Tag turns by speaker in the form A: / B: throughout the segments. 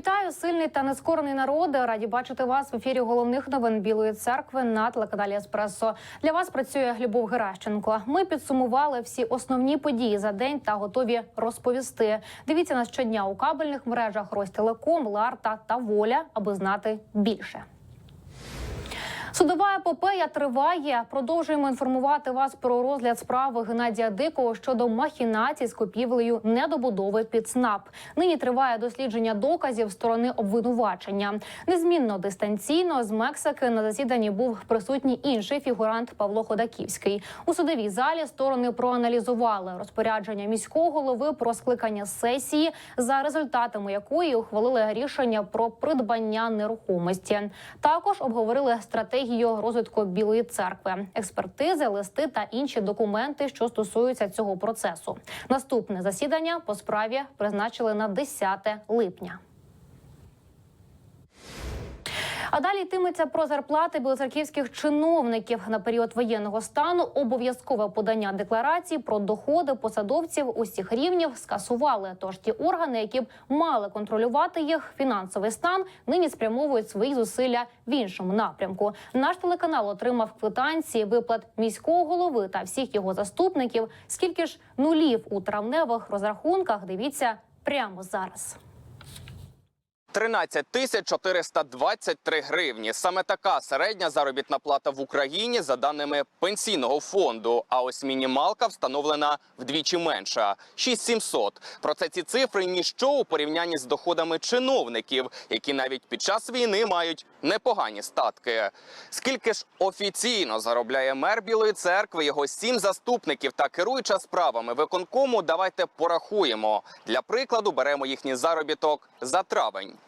A: Вітаю, сильний та нескорений народи. Раді бачити вас в ефірі головних новин Білої церкви на телеканалі Еспресо. Для вас працює Любов Геращенко. Ми підсумували всі основні події за день та готові розповісти. Дивіться нас щодня у кабельних мережах Ростелеком, Ларта та Воля, аби знати більше. Судова епопея триває. Продовжуємо інформувати вас про розгляд справи Геннадія Дикого щодо махінацій з купівлею недобудови під СНАП. Нині триває дослідження доказів сторони обвинувачення. Незмінно дистанційно з Мексики на засіданні був присутній інший фігурант Павло Ходаківський. У судовій залі сторони проаналізували розпорядження міського голови про скликання сесії, за результатами якої ухвалили рішення про придбання нерухомості. Також обговорили стратегію розвитку Білої церкви, експертизи, листи та інші документи, що стосуються цього процесу. Наступне засідання по справі призначили на 10 липня. А далі йтиметься про зарплати білоцерківських чиновників на період воєнного стану. Обов'язкове подання декларації про доходи посадовців усіх рівнів скасували. Тож ті органи, які б мали контролювати їх фінансовий стан, нині спрямовують свої зусилля в іншому напрямку. Наш телеканал отримав квитанції виплат міського голови та всіх його заступників. Скільки ж нулів у травневих розрахунках? Дивіться прямо зараз.
B: 13 тисяч 423 гривні. Саме така середня заробітна плата в Україні за даними пенсійного фонду. А ось мінімалка встановлена вдвічі менша 6700. Проте ці цифри ніщо у порівнянні з доходами чиновників, які навіть під час війни мають непогані статки. Скільки ж офіційно заробляє мер Білої церкви, його сім заступників та керуюча справами виконкому, давайте порахуємо. Для прикладу беремо їхній заробіток за травень.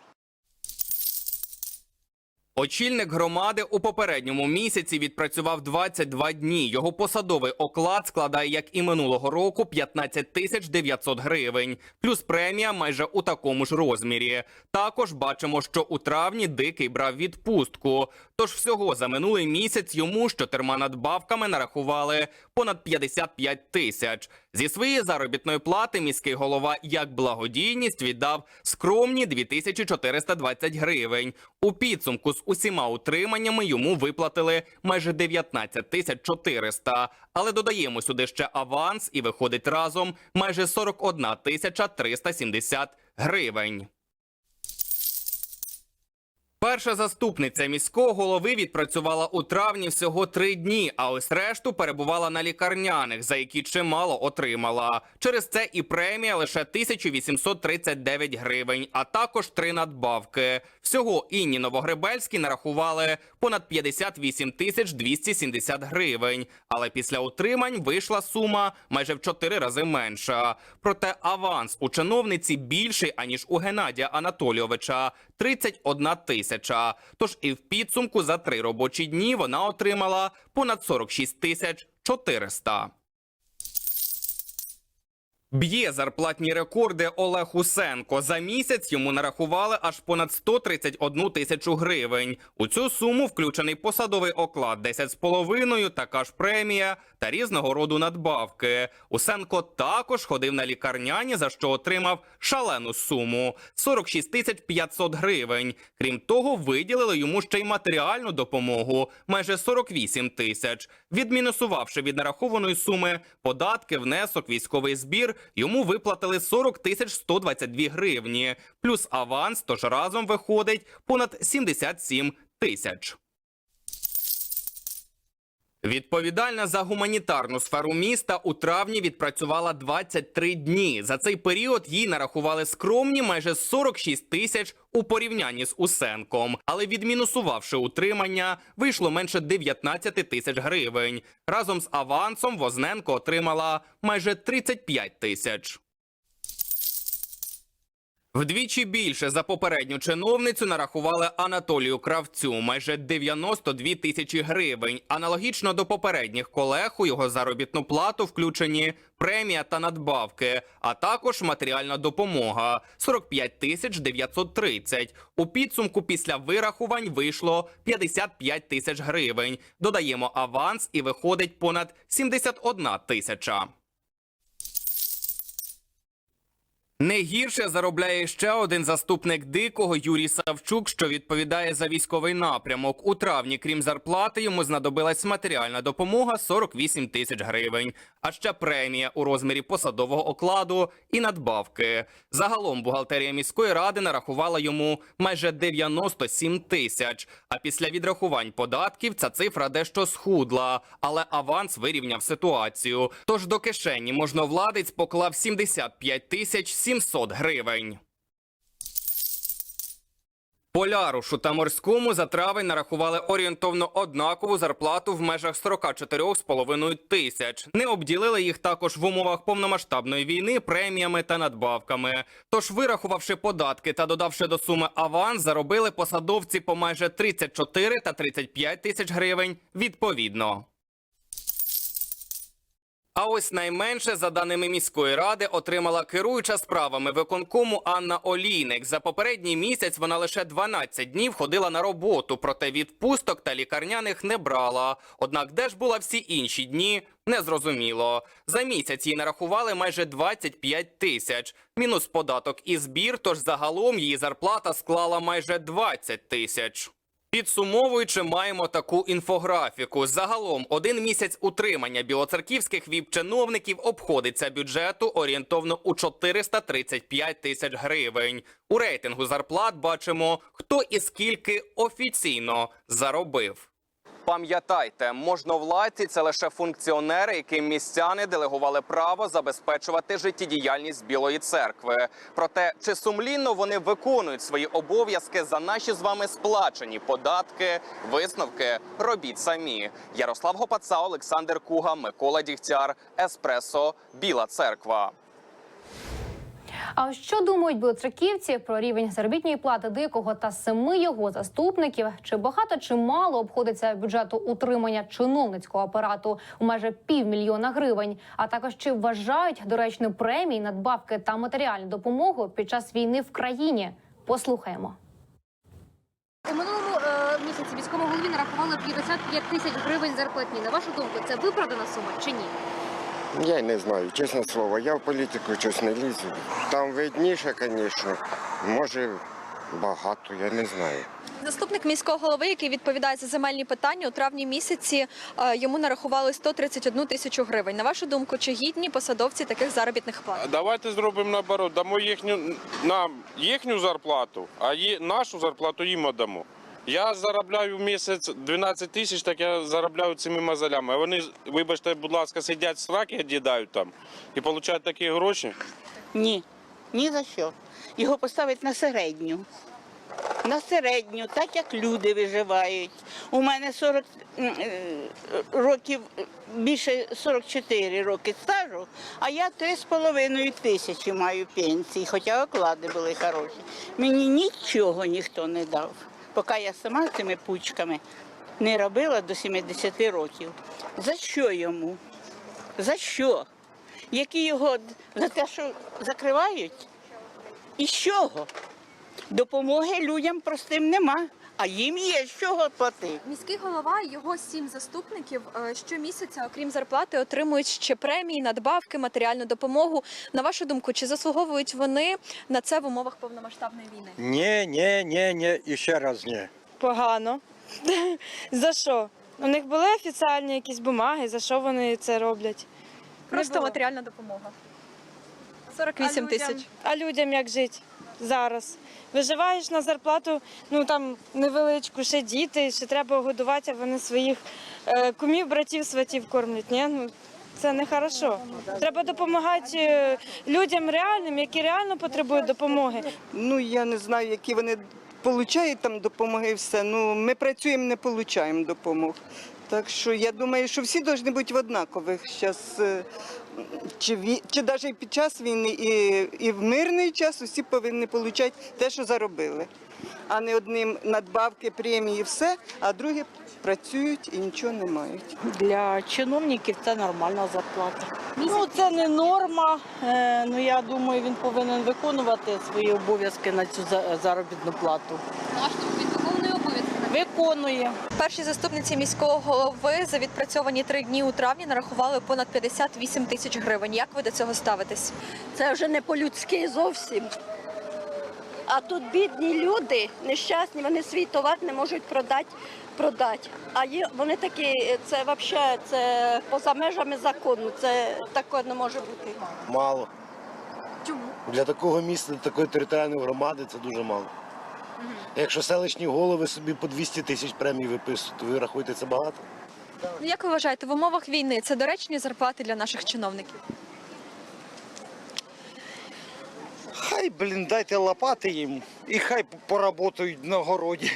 B: Очільник громади у попередньому місяці відпрацював 22 дні. Його посадовий оклад складає, як і минулого року, 15 тисяч 900 гривень, плюс премія майже у такому ж розмірі. Також бачимо, що у травні дикий брав відпустку. Тож всього за минулий місяць йому з чотирма надбавками нарахували понад 55 тисяч. Зі своєї заробітної плати міський голова як благодійність віддав скромні 2420 гривень. У підсумку з усіма утриманнями йому виплатили майже 19 тисяч 400. Але додаємо сюди ще аванс і виходить разом майже 41 тисяча 370 гривень. Перша заступниця міського голови відпрацювала у травні всього три дні, а ось решту перебувала на лікарняних, за які чимало отримала. Через це і премія лише 1839 гривень, а також три надбавки. Всього Інні Новогребельській нарахували понад 58 тисяч 270 гривень. Але після утримань вийшла сума майже в чотири рази менша. Проте аванс у чиновниці більший аніж у Геннадія Анатолійовича 31 тисяча. Тож і в підсумку за три робочі дні вона отримала понад 46 тисяч 400. Б'є зарплатні рекорди Олег Усенко. За місяць йому нарахували аж понад 131 тисячу гривень. У цю суму включений посадовий оклад 10,5, така ж премія та різного роду надбавки. Усенко також ходив на лікарняні, за що отримав шалену суму 46 тисяч 500 гривень. Крім того, виділили йому ще й матеріальну допомогу майже 48 тисяч. Відмінусувавши від нарахованої суми податки, внесок, військовий збір, йому виплатили 40 тисяч 122 гривні, плюс аванс, тож разом виходить понад 77 тисяч. Відповідальна за гуманітарну сферу міста у травні відпрацювала 23 дні. За цей період їй нарахували скромні майже 46 тисяч у порівнянні з Усенком. Але відмінусувавши утримання, вийшло менше 19 тисяч гривень. Разом з авансом Возненко отримала майже 35 тисяч. Вдвічі більше за попередню чиновницю нарахували Анатолію Кравцю майже 92 тисячі гривень. Аналогічно до попередніх колег у його заробітну плату включені премія та надбавки, а також матеріальна допомога 45 тисяч 930. У підсумку після вирахувань вийшло 55 тисяч гривень. Додаємо аванс і виходить понад 71 тисяча. Не гірше заробляє ще один заступник дикого Юрій Савчук, що відповідає за військовий напрямок. У травні, крім зарплати, йому знадобилась матеріальна допомога 48 тисяч гривень, а ще премія у розмірі посадового окладу і надбавки. Загалом бухгалтерія міської ради нарахувала йому майже 97 тисяч. А після відрахувань податків ця цифра дещо схудла, але аванс вирівняв ситуацію. Тож до кишені можновладець поклав 75 тисяч 700 гривень. Полярушу та морському за травень нарахували орієнтовно однакову зарплату в межах 44,5 тисяч. Не обділили їх також в умовах повномасштабної війни преміями та надбавками. Тож, вирахувавши податки та додавши до суми аванс, заробили посадовці по майже 34 та 35 тисяч гривень відповідно. А ось найменше, за даними міської ради, отримала керуюча справами виконкому Анна Олійник. За попередній місяць вона лише 12 днів ходила на роботу, проте відпусток та лікарняних не брала. Однак, де ж була всі інші дні, незрозуміло. За місяць їй нарахували майже 25 тисяч. Мінус податок і збір, тож загалом її зарплата склала майже 20 тисяч. Підсумовуючи, маємо таку інфографіку. Загалом один місяць утримання білоцерківських віп-чиновників обходиться бюджету орієнтовно у 435 тисяч гривень. У рейтингу зарплат бачимо, хто і скільки офіційно заробив. Пам'ятайте, можновладці – це лише функціонери, яким містяни делегували право забезпечувати життєдіяльність Білої церкви. Проте, чи сумлінно вони виконують свої обов'язки за наші з вами сплачені податки, висновки робіть самі. Ярослав Гопаца, Олександр Куга, Микола Дігтяр, Еспресо, Біла Церква.
A: А що думають білоцерківці про рівень заробітної плати дикого та семи його заступників? Чи багато чи мало обходиться бюджету утримання чиновницького апарату у майже півмільйона гривень? А також чи вважають доречною премії, надбавки та матеріальну допомогу під час війни в країні? Послухаємо.
C: У минулому е, місяці військовому голові нарахували 55 тисяч гривень зарплатні. На вашу думку, це виправдана сума чи ні?
D: Я й не знаю, чесне слово. Я в політику щось не лізу. Там видніше, звісно. Може багато, я не знаю.
E: Заступник міського голови, який відповідає за земельні питання, у травні місяці е, йому нарахували 131 тисячу гривень. На вашу думку, чи гідні посадовці таких заробітних плат?
F: Давайте зробимо наоборот. Дамо їхню нам їхню зарплату, а нашу зарплату їм віддамо. Я заробляю в місяць 12 тисяч, так я заробляю цими мазалями. А вони, вибачте, будь ласка, сидять сраки одідають там і отримують такі гроші.
G: Ні, ні за що. Його поставить на середню. На середню, так як люди виживають. У мене 40 е, років, більше 44 роки стажу, а я 3,5 тисячі маю пенсії, хоча оклади були хороші. Мені нічого ніхто не дав, поки я сама цими пучками не робила до 70 років. За що йому? За що? Які його за те, що закривають? І з чого? Допомоги людям простим нема, а їм є з чого платити.
E: Міський голова і його сім заступників е, щомісяця, окрім зарплати, отримують ще премії, надбавки, матеріальну допомогу. На вашу думку, чи заслуговують вони на це в умовах повномасштабної війни?
H: Ні, ні, ні, ні, і ще раз ні.
I: Погано. За що? У них були офіціальні якісь бумаги, за що вони це роблять? Не
E: Просто
I: було.
E: матеріальна допомога.
I: А
E: 48
I: людям-
E: тисяч.
I: А людям як жити зараз? Виживаєш на зарплату, ну там невеличку, ще діти, ще треба годувати, а вони своїх е, кумів, братів, сватів кормлять. Ні? Ну, це не хорошо. Треба допомагати е, людям реальним, які реально потребують допомоги.
J: Ну я не знаю, які вони отримують там допомоги все. Ну ми працюємо, не отримуємо допомог. Так що я думаю, що всі повинні бути в однакових зараз. Чи, ві- чи навіть під час війни, і, і в мирний час усі повинні отримати те, що заробили. А не одним надбавки, премії, все, а другі працюють і нічого не мають.
G: Для чиновників це нормальна зарплата.
K: Ну, це не норма. Е, Ну я думаю, він повинен виконувати свої обов'язки на цю за- заробітну плату.
C: Виконує обов'язки
K: виконує.
E: Першій заступниці міського голови за відпрацьовані три дні у травні нарахували понад 58 тисяч гривень. Як ви до цього ставитесь?
L: Це вже не по-людськи зовсім. А тут бідні люди, нещасні, вони свій товар не можуть продати. продати. А є, вони такі, це взагалі це поза межами закону. Це таке не може бути.
M: Мало.
E: Чому?
M: Для такого міста, для такої територіальної громади це дуже мало. Якщо селищні голови собі по 200 тисяч премій виписують, то ви рахуєте це багато?
E: Ну, Як ви вважаєте, в умовах війни це доречні зарплати для наших чиновників?
H: Хай, блін, дайте лопати їм і хай поработають на городі.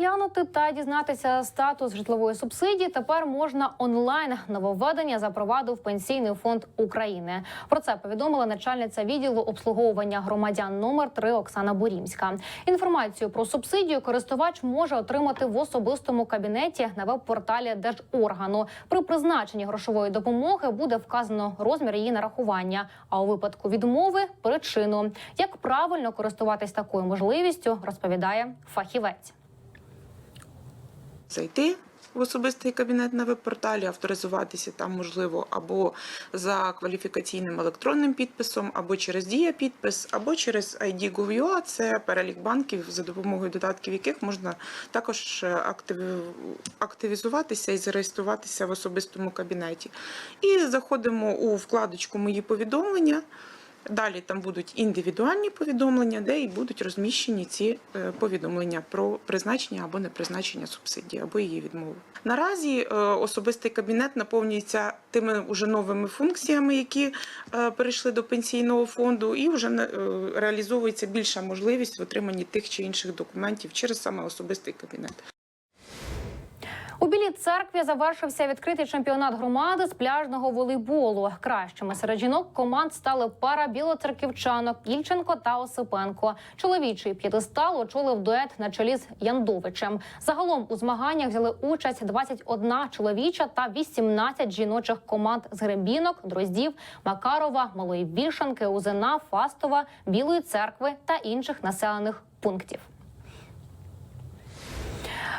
A: Переглянути та дізнатися статус житлової субсидії тепер можна онлайн. Нововведення запровадив Пенсійний фонд України. Про це повідомила начальниця відділу обслуговування громадян номер 3 Оксана Бурімська. Інформацію про субсидію користувач може отримати в особистому кабінеті на веб-порталі Держоргану. При призначенні грошової допомоги буде вказано розмір її нарахування. А у випадку відмови причину. Як правильно користуватись такою можливістю, розповідає фахівець.
N: Зайти в особистий кабінет на веб-порталі, авторизуватися там можливо або за кваліфікаційним електронним підписом, або через дія підпис, або через ID.gov.ua, це перелік банків, за допомогою додатків яких можна також е, активізуватися і зареєструватися в особистому кабінеті. І заходимо у вкладочку Мої повідомлення. Далі там будуть індивідуальні повідомлення, де і будуть розміщені ці е, повідомлення про призначення або непризначення субсидії, або її відмову. Наразі е, особистий кабінет наповнюється тими уже новими функціями, які е, перейшли до пенсійного фонду, і вже реалізовується більша можливість в отриманні тих чи інших документів через саме особистий кабінет.
A: У Білій церкві завершився відкритий чемпіонат громади з пляжного волейболу. Кращими серед жінок команд стали пара білоцерківчанок Ільченко та Осипенко. Чоловічий п'єдестал очолив дует на чолі з Яндовичем. Загалом у змаганнях взяли участь 21 чоловіча та 18 жіночих команд з Гребінок, Дроздів, Макарова, Малої Вішанки, Узина, Фастова, Білої церкви та інших населених пунктів.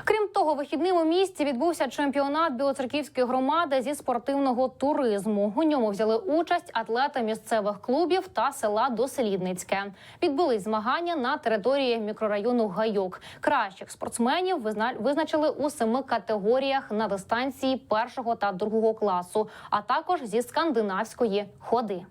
A: Крім того, вихідним у місті відбувся чемпіонат білоцерківської громади зі спортивного туризму. У ньому взяли участь атлети місцевих клубів та села Дослідницьке. Відбулись змагання на території мікрорайону Гайок. Кращих спортсменів визна- визначили у семи категоріях на дистанції першого та другого класу, а також зі скандинавської ходи.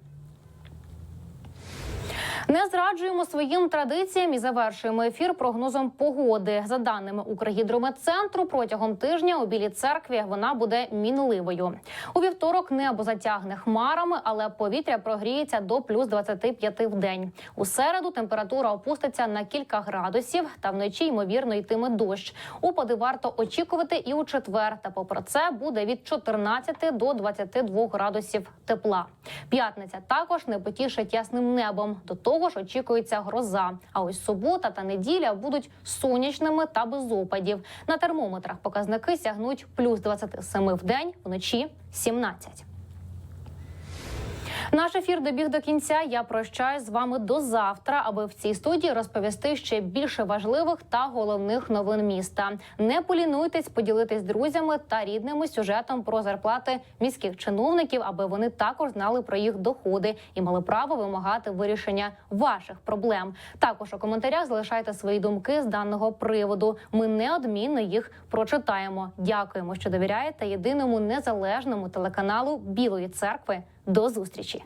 A: Не зраджуємо своїм традиціям і завершуємо ефір прогнозом погоди. За даними Укргідрометцентру, протягом тижня у білій церкві вона буде мінливою. У вівторок небо затягне хмарами, але повітря прогріється до плюс 25 в день. У середу температура опуститься на кілька градусів, та вночі ймовірно йтиме дощ. Опади варто очікувати і у четвер. Та попри це буде від 14 до 22 градусів тепла. П'ятниця також не потішить ясним небом. До того ж очікується гроза. А ось субота та неділя будуть сонячними та без опадів. На термометрах показники сягнуть плюс 27 в день, вночі 17. Наш ефір добіг до кінця. Я прощаюсь з вами до завтра, аби в цій студії розповісти ще більше важливих та головних новин міста. Не полінуйтесь поділитись друзями та рідними сюжетом про зарплати міських чиновників, аби вони також знали про їх доходи і мали право вимагати вирішення ваших проблем. Також у коментарях залишайте свої думки з даного приводу. Ми неодмінно їх прочитаємо. Дякуємо, що довіряєте єдиному незалежному телеканалу Білої церкви. До зустрічі.